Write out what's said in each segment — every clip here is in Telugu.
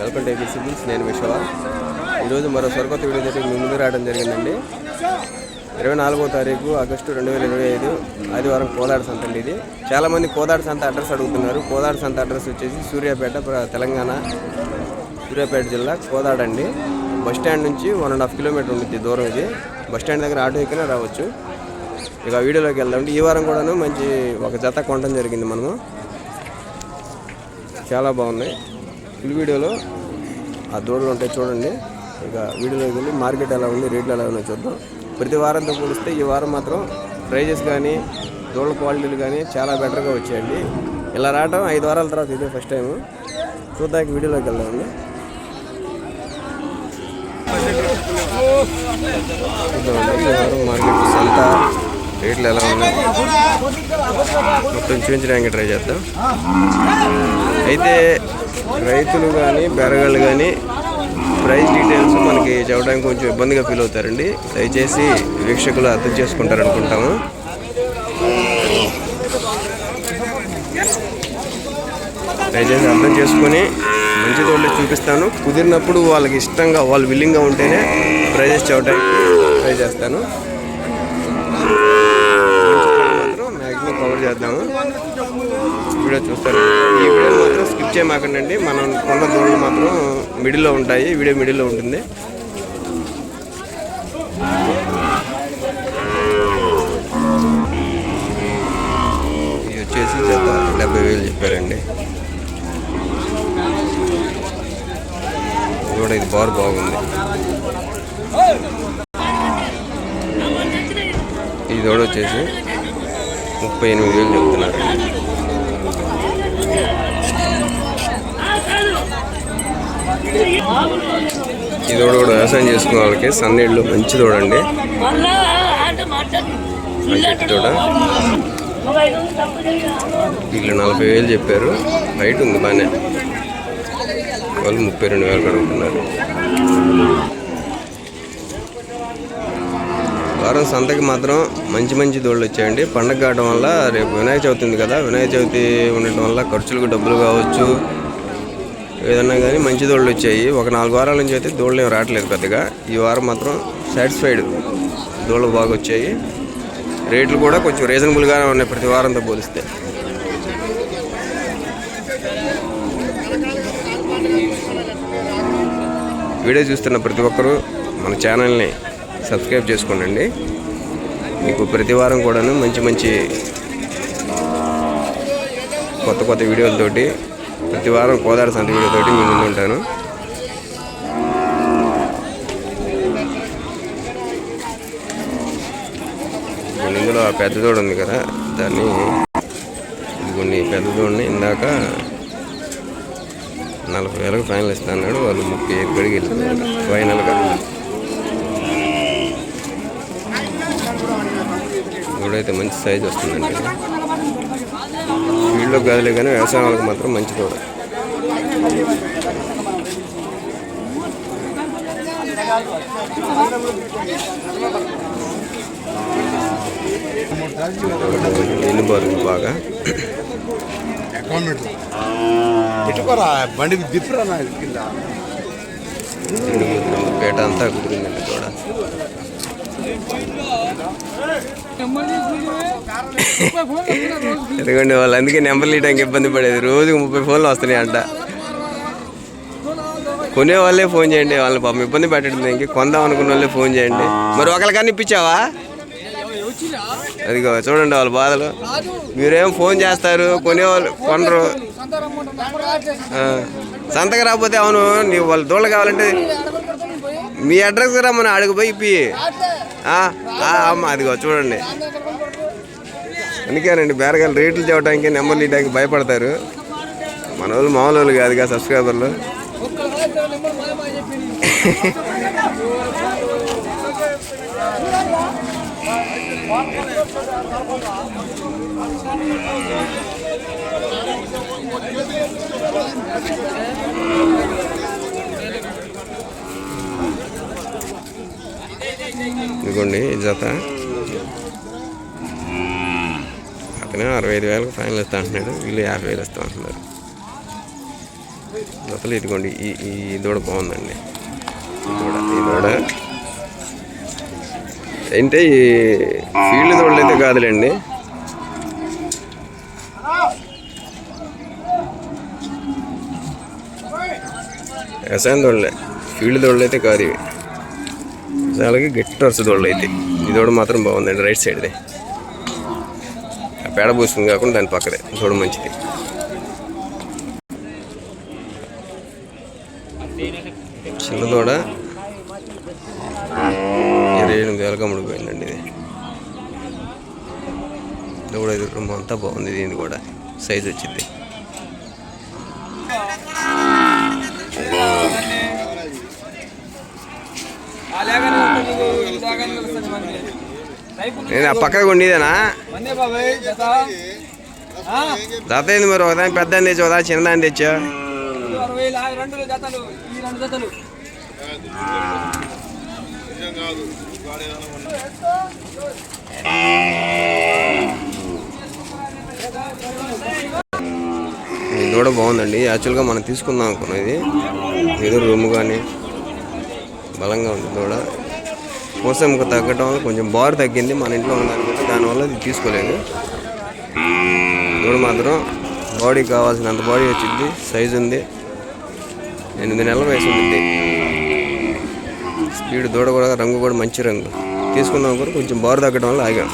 వెల్కమ్ టు ఏపీ నేను విశ్వ ఈరోజు మరో సరికొత్త వీడియో దగ్గర మీ ముందు రావడం జరిగిందండి. ఇరవై నాలుగో తారీఖు ఆగస్టు రెండు వేల ఇరవై ఐదు ఆదివారం కోదాడ సంత అండి ఇది. చాలామంది కోదాడ సంత అడ్రస్ అడుగుతున్నారు. కోదాడ సంత అడ్రస్ వచ్చేసి సూర్యాపేట తెలంగాణ సూర్యాపేట జిల్లా కోదాడ అండి. బస్ స్టాండ్ నుంచి వన్ అండ్ హాఫ్ కిలోమీటర్ ఉంటుంది దూరం ఇది. బస్ స్టాండ్ దగ్గర ఆటో ఎక్కినా రావచ్చు. ఇక వీడియోలోకి వెళ్దామండి ఈ వారం కూడాను మంచి ఒక జత కొనడం జరిగింది మనము. చాలా బాగున్నాయి. ఫుల్ వీడియోలో ఆ దూడలు ఉంటాయి చూడండి. ఇక వీడియోలోకి వెళ్ళి మార్కెట్ ఎలా ఉంది రేట్లు ఎలా ఉన్నాయో చూద్దాం. ప్రతి వారంతో పోలిస్తే ఈ వారం మాత్రం ప్రైజెస్ కానీ దూడల క్వాలిటీలు కానీ చాలా బెటర్గా వచ్చాయండి. ఇలా రావడం ఐదు వారాల తర్వాత ఇదే ఫస్ట్ టైం చూద్దాక వీడియోలోకి వెళ్దామండి. చూద్దామండి ఈ వారం మార్కెట్ సంత రేట్లు ఎలా ఉన్నాయి. మొత్తం చూపించడానికి ట్రై చేద్దాం. అయితే రైతులు కానీ బెరగాళ్ళు కానీ ప్రైస్ డీటెయిల్స్ మనకి చెప్పడానికి కొంచెం ఇబ్బందిగా ఫీల్ అవుతారండి. దయచేసి వీక్షకులు అర్థం చేసుకుంటారు అనుకుంటాము. దయచేసి అర్థం చేసుకొని మంచి తోళ్ళు చూపిస్తాను. కుదిరినప్పుడు వాళ్ళకి ఇష్టంగా వాళ్ళు విల్లింగ్గా ఉంటేనే ప్రైజెస్ చెప్పడానికి ట్రై చేస్తాను. మాత్రం మ్యాక్సిమం కవర్ చేద్దాము. వీడియో చూస్తారు. ఈ వీడియో మాత్రం స్కిప్ చేయమాకండి మనం కొన్న దూడలు మాత్రం మిడిల్లో ఉంటాయి. వీడియో మిడిల్లో ఉంటుంది. ఇది వచ్చేసి డెబ్బై వేలు చెప్పారండి. కూడా ఇది బార్ బాగుంది. ఇది కూడా వచ్చేసి ముప్పై ఎనిమిది వేలు చెప్తున్నారు ఈ దూడ కూడా వ్యవసాయం చేసుకునే వాళ్ళకి సన్నీళ్ళు మంచి దూడండి దూడ వీళ్ళు నలభై వేలు చెప్పారు. బయట ఉంది బాగానే వాళ్ళు ముప్పై రెండు వేలు కడుగుతున్నారు. వారం సంతకి మాత్రం మంచి మంచి దోళ్ళు వచ్చాయండి. పండగ కావడం వల్ల రేపు వినాయక చవితి ఉంది కదా. వినాయక చవితి ఉండటం వల్ల ఖర్చులకు డబ్బులు కావచ్చు. ఏదన్నా కానీ మంచి దోళ్ళు వచ్చాయి. ఒక నాలుగు వారాల నుంచి అయితే దోళ్ళు ఏం రావట్లేదు పెద్దగా. ఈ వారం మాత్రం సాటిస్ఫైడ్ దోళ్ళు బాగా వచ్చాయి. రేట్లు కూడా కొంచెం రీజనబుల్గానే ఉన్నాయి ప్రతి వారంతో పోలిస్తే. వీడియో చూస్తున్న ప్రతి ఒక్కరూ మన ఛానల్ని సబ్స్క్రైబ్ చేసుకోండి. మీకు ప్రతి వారం కూడాను మంచి మంచి కొత్త కొత్త వీడియోలతోటి ప్రతి వారం కోదాడ సంత వీడియోతోటి మీ ముందు ఉంటాను. ఇందులో ఆ పెద్ద దూడ ఉంది కదా దాన్ని కొన్ని పెద్ద దూడని ఇందాక నలభై వేలకు ఫైనల్ ఇస్తా అన్నాడు వాళ్ళు ముప్పై ఐదు కడిగి వెళ్తున్నారు ఫైనల్గా. ఇప్పుడైతే మంచి సైజ్ వస్తుందండి. వీళ్ళు గదిలే కానీ వ్యవసాయం వాళ్ళకి మాత్రం మంచి తోడ ఎన్ని బాగుంది బాగా. ఇటుకోరా బండి దిప్పురా కింద. పేట అంతా కుదిరిందండి తోడ. ఎందుకంటే వాళ్ళు అందుకే నెంబర్లు ఇవ్వడానికి ఇబ్బంది పడేది. రోజుకు ముప్పై ఫోన్లు వస్తున్నాయి అంట కొనే వాళ్ళే ఫోన్ చేయండి వాళ్ళని పాపం ఇబ్బంది పెట్టడం ఇంక కొందాం అనుకున్న వాళ్ళే ఫోన్ చేయండి. మరి ఒకరికన్నా ఇప్పించావా? అదిగో చూడండి వాళ్ళ బాధలు. మీరేం ఫోన్ చేస్తారు? కొనేవాళ్ళు కొనరు. సంతకు రాకపోతే అవును నీవు వాళ్ళు దూళ్ళు కావాలంటే మీ అడ్రస్ రమ్మని అడిగిపోయి ఇప్పి అమ్మ అదిగో చూడండి. అందుకేనండి బేరగాలు రేట్లు చెప్పడానికి నెంబర్లు ఇవ్వడానికి భయపడతారు. మన వాళ్ళు మామూలు వాళ్ళు కాదుగా సబ్స్క్రైబర్లు. ఇదిగోండి ఇది జత. అతనే అరవై ఐదు వేలకు ఫైనల్ ఇస్తా అంటున్నాడు. వీళ్ళు యాభై వేలు ఇస్తా అంటున్నారు. అసలు ఇదిగోండి ఈ ఈ దూడ బాగుందండి. ఈ దూడ ఈ దూడ. అంటే ఈ ఫీల్డ్ దూడలు అయితే కాదులేండి. వ్యవసాయం దోళ్ళే ఫీల్డ్ దోళ్ళు అయితే కాదు ఇవి. అలాగే గట్టి వరుస దోళ్ళు అయితే ఈ మాత్రం బాగుందండి రైట్ సైడ్ది. పేడ పోసింది కాకుండా దాని పక్కదే చూడ మంచిది. చిన్న దూడ. ఇరవై ఎనిమిది వేలకు అమ్ముడుపోయిందండి ఇది. దూడ ఎదురు అంతా బాగుంది దీన్ని కూడా. సైజ్ వచ్చింది. నేను ఆ మందే బాబాయ్ జత. ఏంది మరి? ఒకదాని పెద్ద తెచ్చి ఒకదాని చిన్నదాన్ని తెచ్చా ఇది దూడ బాగుందండి. యాక్చువల్గా మనం తీసుకుందాం అనుకున్నాం ఇది. ఏదో రూమ్ కానీ బలంగా ఉంది దూడ పోసంకు తగ్గడం వల్ల కొంచెం బార్ తగ్గింది మన ఇంట్లో ఉందనుకుంటే దానివల్ల ఇది తీసుకోలేదు. దూడ మాత్రం బాడీ కావాల్సినంత బాడీ వచ్చింది సైజు ఉంది. ఎనిమిది నెలల వయసు ఉంది స్పీడ్ దూడ కూడా రంగు కూడా మంచి రంగు. తీసుకున్నాం కూడా కొంచెం బారు తగ్గడం వల్ల ఆగాం.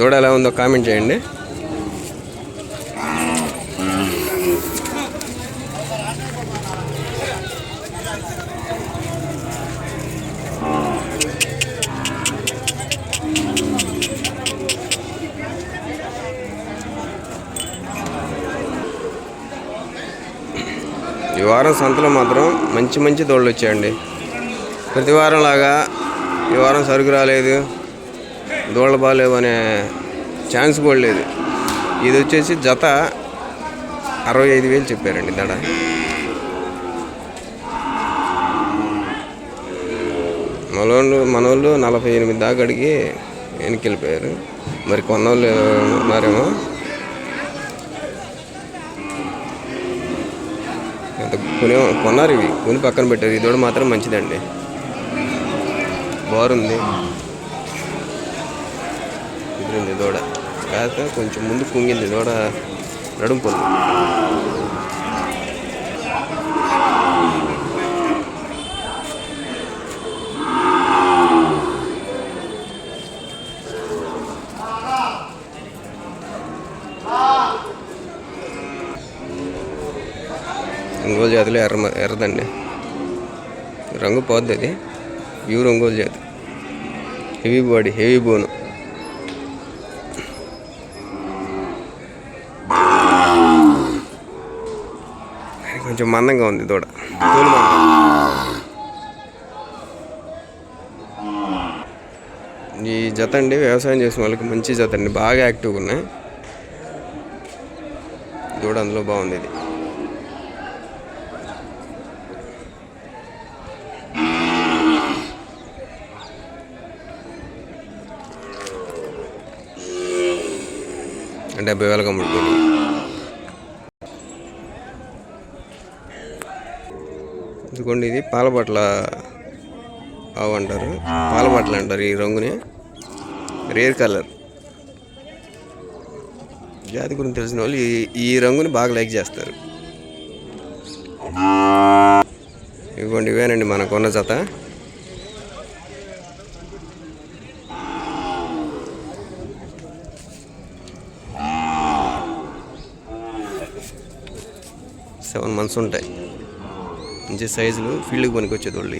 దూడ ఎలా ఉందో కామెంట్ చేయండి. వారం సంతలో మాత్రం మంచి మంచి దోళ్ళు వచ్చాయండి. ప్రతి వారం లాగా ఈ వారం సరుకు రాలేదు దోళ్ళ బాగాలేవు అనే ఛాన్స్ కూడా లేదు. ఇది వచ్చేసి జత అరవై ఐదు వేలు చెప్పారండి దడ మనోళ్ళు మనోళ్ళు నలభై ఎనిమిది దాకా అడిగి వెనక్కి వెళ్ళిపోయారు. మరి కొన్నోళ్ళు ఉన్నారేమో. కొనే కొన్నారు ఇవి. కొని పక్కన పెట్టారు ఈ దూడ మాత్రం మంచిదండి. బాగుంది. కుదిరింది దూడ. కాక కొంచెం ముందు కుంగింది దూడ నడుము పొంది ఒంగోలు జాతిలో ఎర్ర ఎర్రదండి. రంగు పోద్ది అది. ప్యూర్ ఒంగోలు జాతి. హెవీ బాడీ హెవీ బోను. కొంచెం మందంగా ఉంది దూడ. తోలు మందం ఈ జత అండి వ్యవసాయం చేసిన వాళ్ళకి మంచి జత అండి. బాగా యాక్టివ్గా ఉన్నాయి. దూడ అందులో బాగుంది ఇది. డెబ్బై వేలకు అమ్ముడుపోయింది ఇదిగోండి ఇది పాలబట్ల ఆవు అంటారు. పాలబట్టలు అంటారు ఈ రంగుని. Rare colour. జాతి గురించి తెలిసిన వాళ్ళు ఈ ఈ రంగుని బాగా లైక్ చేస్తారు. ఇవ్వండి ఇవేనండి మనకున్న జత. సెవెన్ మంత్స్ ఉంటాయి. మంచి సైజులు ఫీల్డ్కి పనికి వచ్చేది వాళ్ళు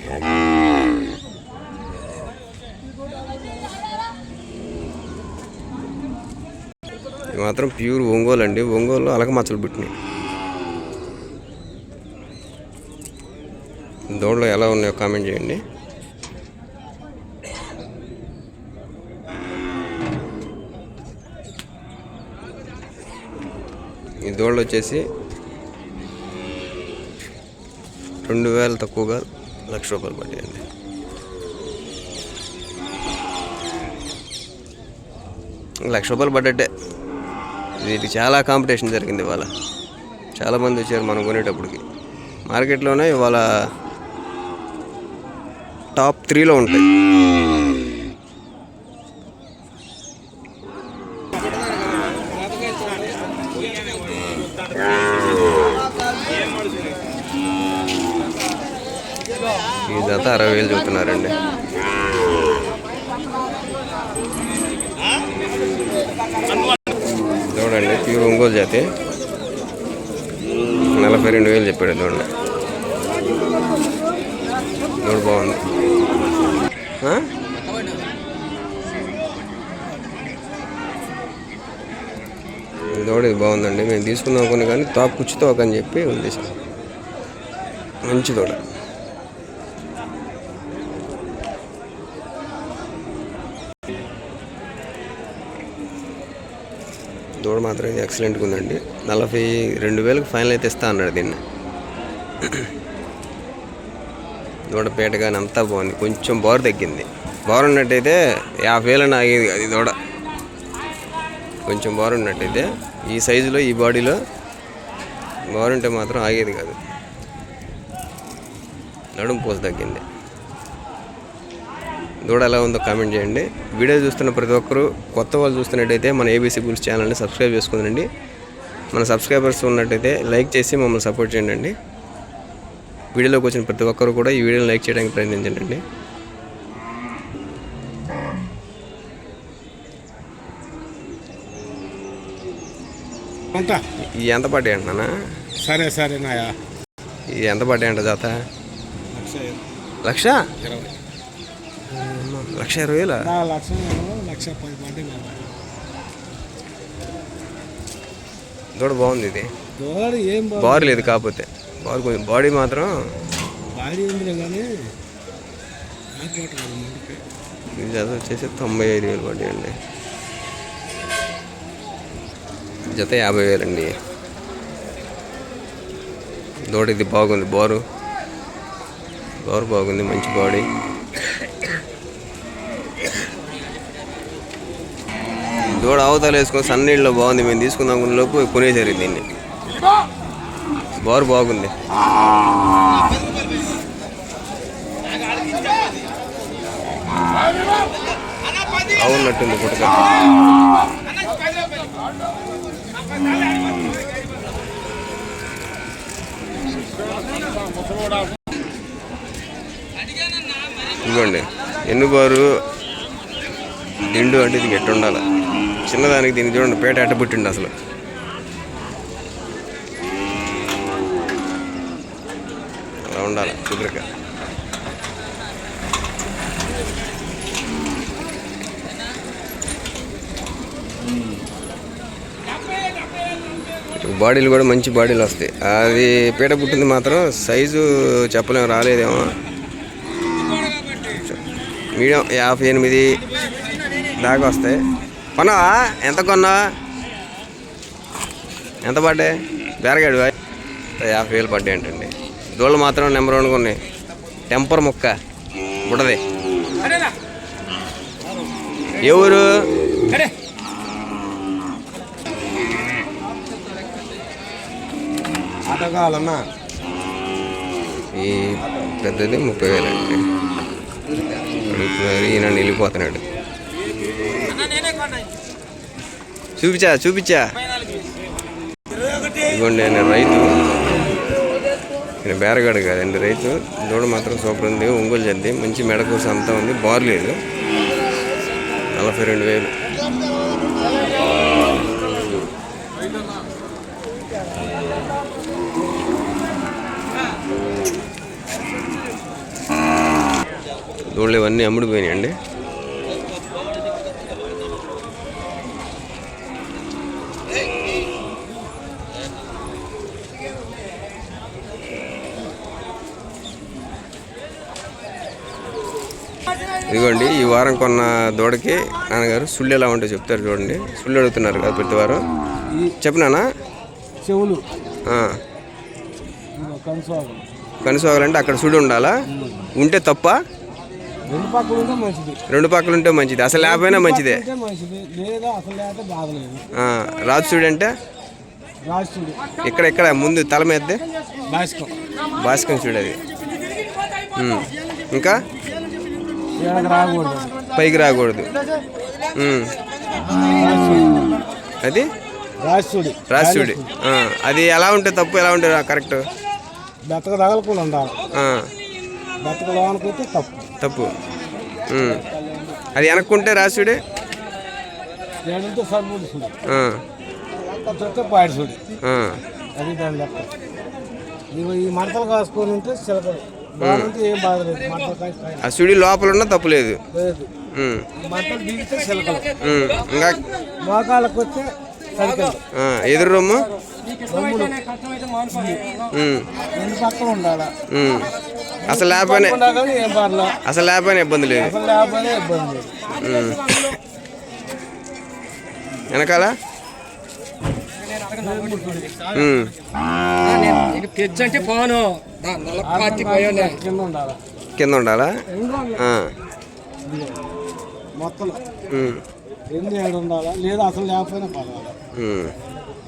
ఇది మాత్రం ప్యూర్ ఒంగోలు అండి. ఒంగోలు అలక మచ్చలు పుట్టినాయి. దోళ్ళు ఎలా ఉన్నాయో కామెంట్ చేయండి. ఈ దోళ్ళు వచ్చేసి రెండు వేలు తక్కువగా లక్ష రూపాయలు పడ్డాయండి. లక్ష రూపాయలు పడ్డట్టే. వీటికి చాలా కాంపిటీషన్ జరిగింది ఇవాళ. చాలామంది వచ్చారు మనం కొనేటప్పటికి. మార్కెట్లోనే ఇవాళ టాప్ త్రీలో ఉంటాయి ఈ జత అరవై వేలు చెబుతున్నారండి చూడండి ప్యూర్ ఒంగోలు జాతి నలభై రెండు వేలు చెప్పాడు చూడండి. చూడు బాగుంది. దోడ ఇది బాగుందండి. మేము తీసుకుందాం కొన్ని కానీ తాపు కుచ్చుతో ఒక అని చెప్పి ఉంది మంచి దోడ మాత్రం ఇది ఎక్సలెంట్గా ఉందండి. నలభై రెండు వేలకు ఫైనల్ అయితే ఇస్తా అన్నాడు దీన్ని. దూడ పేట కానీ అంతా బాగుంది. కొంచెం బోర్ తగ్గింది. బోర్ ఉన్నట్టయితే యాభై వేలు ఆగేది అది దూడ. కొంచెం బోర్ ఉన్నట్టయితే ఈ సైజులో ఈ బాడీలో బోర్ ఉంటే మాత్రం ఆగేది కాదు. నడుము పోసి తగ్గింది. దూడ ఎలా ఉందో కామెంట్ చేయండి. వీడియో చూస్తున్న ప్రతి ఒక్కరూ కొత్త వాళ్ళు చూస్తున్నట్టయితే మన ఏబీసీ బుల్స్ ఛానల్ని సబ్స్క్రైబ్ చేసుకుందండి మన సబ్స్క్రైబర్స్ ఉన్నట్టయితే లైక్ చేసి మమ్మల్ని సపోర్ట్ చేయండి అండి వీడియోలోకి వచ్చిన ప్రతి ఒక్కరు కూడా ఈ వీడియోని లైక్ చేయడానికి ప్రయత్నించండి ఈ ఎంత పడ్డాయి అంటున్నానా? సరే సరే నాయా. ఈ ఎంత పడ్డాయి అంట జాత? లక్ష? ఇరవై. లక్ష ఇరవై వేల? లక్ష లక్ష పది మంది దూడ బాగుంది ఇది. దోడు ఏం బారు లేదు కాకపోతే. బారు కొంచెం బాడీ మాత్రం భారీ ఉందిలే కానీ జత వచ్చేసి తొంభై ఐదు వేలు పడ్డాయండి. జత యాభై వేలండి. దూడ ఇది బాగుంది బోరు. బోరు బాగుంది మంచి బాడీ. దూడ అవతల వేసుకొని సన్నీళ్ళలో బాగుంది మేము తీసుకుందాం లోపు కొనేసారు దీన్ని బోరు బాగుంది. అవునట్టుంది పుట్టక ఇదిగోండి ఎన్నుబారు దిండు అంటే ఇది గట్టి ఉండాలి చిన్నదానికి దీనికి చూడండి పేట అట్ట పుట్టిండు అసలు. అలా ఉండాలి కుదురక బాడీలు కూడా మంచి బాడీలు వస్తాయి. అది పీట పుట్టింది మాత్రం సైజు చెప్పలేము రాలేదేమో. మీడియం యాభై ఎనిమిది దాకా వస్తాయి. కొన్నావా? ఎంత కొన్నావా? ఎంత పడ్డాయి? బేరగాడు యాభై వేలు పడ్డాయి అంటండి. దోళ్ళు మాత్రం నెంబర్ వన్ ఉన్నాయి. టెంపర్ ముక్క. బుడది కావాలన్నా ఈ పెద్దది ముప్పై వేలు అండి. ఈయన వెళ్ళిపోతున్నాడు చూపించా చూపించా. ఇదిగోండి నేను రైతు. నేను బేరగాడు కాదండి రైతు. దూడ మాత్రం సూపర్ ఉంది ఒంగోలు జద్ది మంచి మెడకోస అంతా ఉంది బార్లేదు నలభై రెండు వేలు. దూడలు ఇవన్నీ అమ్ముడిపోయినాయండి ఇదిగోండి ఈ వారం కొన్న దూడకి నాన్నగారు సుళ్ళు ఎలా ఉంటే చెప్తారు చూడండి. సుళ్ళు అడుగుతున్నారు కదా ప్రతి వారం. చెప్పినానా చెవులు. కనుసోగాలంటే అక్కడ సుడి ఉండాలా? ఉంటే తప్ప? రెండు పక్కలు ఉంటే మంచిది. అసలు లేకపోయినా మంచిదే. రాజు చూడు అంటే? ఇక్కడ ఇక్కడ ముందు తల మీద? అది. ఉమ్. ఇంకా? రాకూడదు. పైకి రాకూడదు. అది? రాష్ట్రుడు. రాజుడి అది ఎలా ఉంటే తప్పు ఎలా ఉంటే కరెక్ట్? బెత్తక తగలకుండా ఉండాలి. లోనకైతే తప్పు. తప్పు. అది వెనక్కుంటే రాజుడే ఏడంటే సరిపడి చూడు చూస్తే పాడి చూడు అది దాని లెక్క. ఈ మడతలు కాసుకొని ఉంటే చిలకలు. ఆ సుడి లోపల ఉన్నా తప్పు లేదు. లేదు. ఉమ్. ఈ మడతలు దిగితే చిలకలు ఉమ్. ఇంకా వస్తే ఎదురు రొమ్ము. అసలు పర్లా అసలు లేకపోయినా ఇబ్బంది లేదు. వెనకాల. తెచ్చంటే పోను పార్టీ పోయాను కింద ఉండాలా. మొత్తం. రెండు ఏడు ఉండాలా లేదా అసలు లేకపోయినా.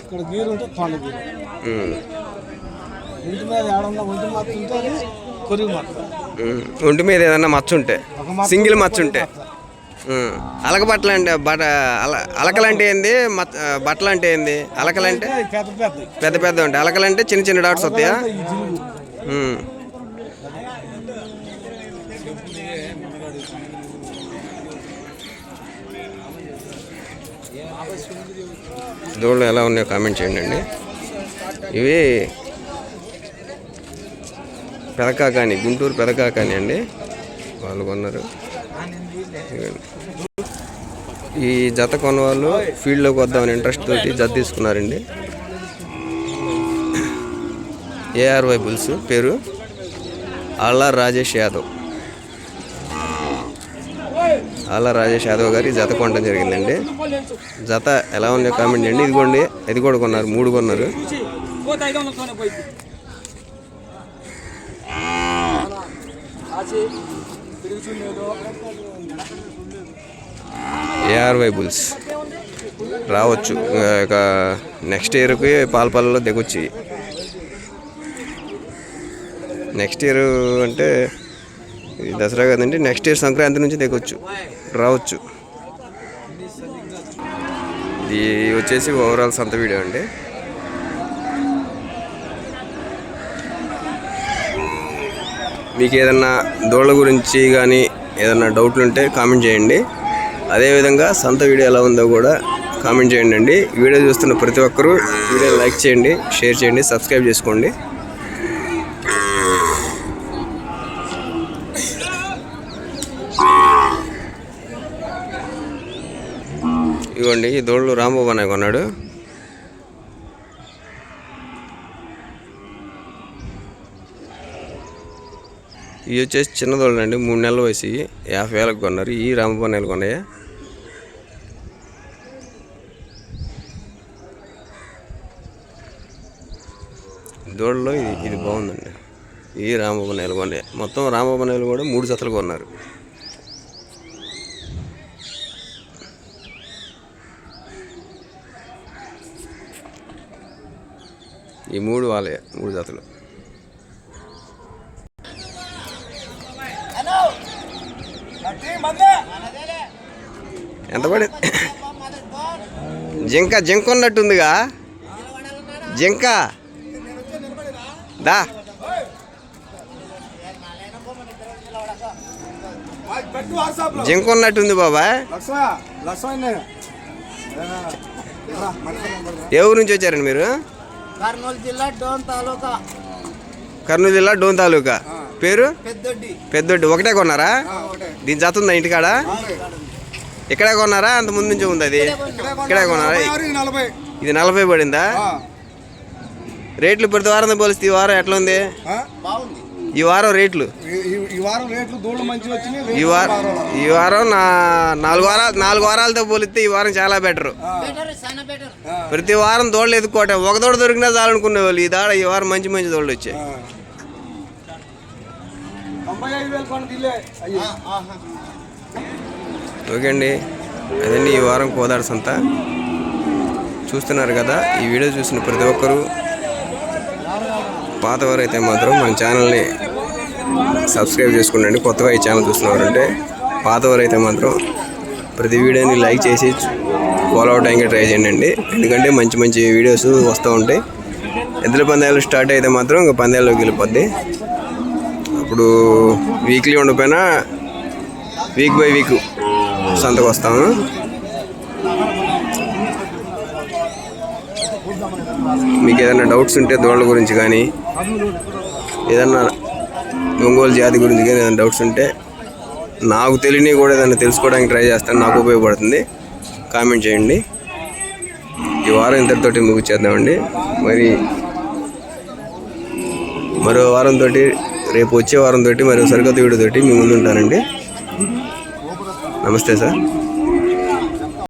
ఇక్కడ గీరు ఉంటే తొండ గీరు. ఇంటి మీద ఏడన్నా ఒంటి ఉంటే కొరిగి ఉమ్. ఒంటి మీద ఏదన్నా మచ్చ ఉంటే మచ్చ సింగిల్ మచ్చ ఉంటే మచ్చ. అలక బట్టలు అంటే బట అల అలకలంటే ఏంది? బట్టలు అంటే ఏంది? అలకలంటే? అంటే పెద్ద పెద్ద. ఉంటాయి. అలకలంటే చిన్న చిన్న డాట్స్ వస్తాయా. దూడలు ఎలా ఉన్నాయో కామెంట్ చేయండి అండి. ఇవి పెదకాకాని గుంటూరు పెదకాకాని అండి. వాళ్ళు కొన్నారు. ఈ జత కొన్న వాళ్ళు ఫీల్డ్లోకి వద్దామని ఇంట్రెస్ట్ తోటి జత తీసుకున్నారండి. ఏఆర్వై బుల్స్ పేరు ఆళ్ళ రాజేష్ యాదవ్. అలా రాజేష్ యాదవ్ గారి జత కొనడం జరిగిందండి. జత ఎలా ఉందో కామెంట్ చేయండి. ఇదిగోండి ఇది కూడా కొన్నారు మూడు కొన్నారు. పోతే ఏఆర్ వైబుల్స్ ఏఆర్వై బుల్స్ రావచ్చు ఇక నెక్స్ట్ ఇయర్కి పాలపల్లలో దిగొచ్చి. నెక్స్ట్ ఇయర్ అంటే దసరా కదండి నెక్స్ట్ ఇయర్ సంక్రాంతి నుంచి దిగొచ్చు. రావచ్చు. ఇది వచ్చేసి ఓవరాల్ సంత వీడియో అండి. మీకు ఏదన్నా దోళ్ళ గురించి కానీ ఏదన్నా డౌట్లు ఉంటే కామెంట్ చేయండి. అదేవిధంగా సొంత వీడియో ఎలా ఉందో కూడా కామెంట్ చేయండి అండి వీడియో చూస్తున్న ప్రతి ఒక్కరూ వీడియో లైక్ చేయండి షేర్ చేయండి సబ్స్క్రైబ్ చేసుకోండి. ఇవ్వండి ఈ దోళ్ళు రాంబాబు అనే కొన్నాడు. ఇవి వచ్చేసి చిన్నదోళ్ళు అండి మూడు నెలల వయసు యాభై వేలకు కొన్నారు. ఈ రామపన్నెలు కొన్నాయా? దోళ్ళలో ఇది ఇది బాగుందండి. ఈ రామపన్నెలు కొన్నాయి మొత్తం రామపన్నెలు కూడా మూడు జతలు కొన్నారు. ఈ మూడు వాళ్ళే మూడు జతలు. ఎంత పడి జింక జింక ఉన్నట్టుందిగా. జింక. దా. జింక ఉన్నట్టుంది అయినాయి ఏ ఊరు నుంచి వచ్చారండి మీరు? కర్నూలు జిల్లా డోన్ తాలూకా. కర్నూలు జిల్లా డోన్ తాలూకా. పేరు? పెద్దొడ్డి. పెద్దొడ్డి. ఒకటే కొన్నారా? దీని జత ఉందా ఇంటికాడ ఇక్కడే కొన్నారా? అంత ముందు నుంచి ఉంది అది ఇక్కడే కొన్నారా? ఇది నలభై పడిందా? రేట్లు ప్రతి వారం పోలిస్తే ఈ వారం ఎట్లా ఉంది? బాగుంది. ఈ వారం రేట్లు. ఈ వారం రేట్లు దూడలు మంచిగా వచ్చినాయి ఈ వారం ఈ వారం నా నాలుగు వారాలు నాలుగు వారాలతో పోలిస్తే ఈ వారం చాలా బెటర్ బెటర్ చాలా బెటర్ ప్రతి వారం దోళ్ళు ఎత్తుకోవటం ఒక దోడ దొరికినా చాలనుకునే వాళ్ళు. ఈ దాడ ఈ వారం మంచి మంచి దోళ్ళు వచ్చాయి. ఓకే అండి అదండి ఈ వారం కోదాడ సంత. చూస్తున్నారు కదా ఈ వీడియో చూసిన ప్రతి ఒక్కరూ పాతవారు అయితే మాత్రం మన ఛానల్ని సబ్స్క్రైబ్ చేసుకుండండి కొత్తగా ఈ ఛానల్ చూస్తున్నారంటే పాతవారు అయితే మాత్రం ప్రతి వీడియోని లైక్ చేసి ఫాలో అవడానికి ట్రై చేయండి. ఎందుకంటే మంచి మంచి వీడియోస్ వస్తూ ఉంటాయి. ఎద్దుల పందాలు స్టార్ట్ అయితే మాత్రం ఇంకా పందాల్లోకి వెళ్ళిపోద్ది. అప్పుడు వీక్లీ ఉండకపోయినా వీక్ బై వీక్ సంతకు వస్తాము. మీకు ఏదైనా డౌట్స్ ఉంటే దోళ్ళ గురించి కానీ ఏదన్నా ఒంగోలు జాతి గురించి కానీ ఏదైనా డౌట్స్ ఉంటే నాకు తెలియని కూడా ఏదైనా తెలుసుకోవడానికి ట్రై చేస్తాను. నాకు ఉపయోగపడుతుంది. కామెంట్ చేయండి. ఈ వారం ఇంతటితోటి ముగిచ్చేద్దామండి మరి మరో వారంతో రేపు వచ్చే వారంతో మరో సరికొత్త వీడియోతోటి మీ ముందు ఉంటానండి నమస్తే సార్.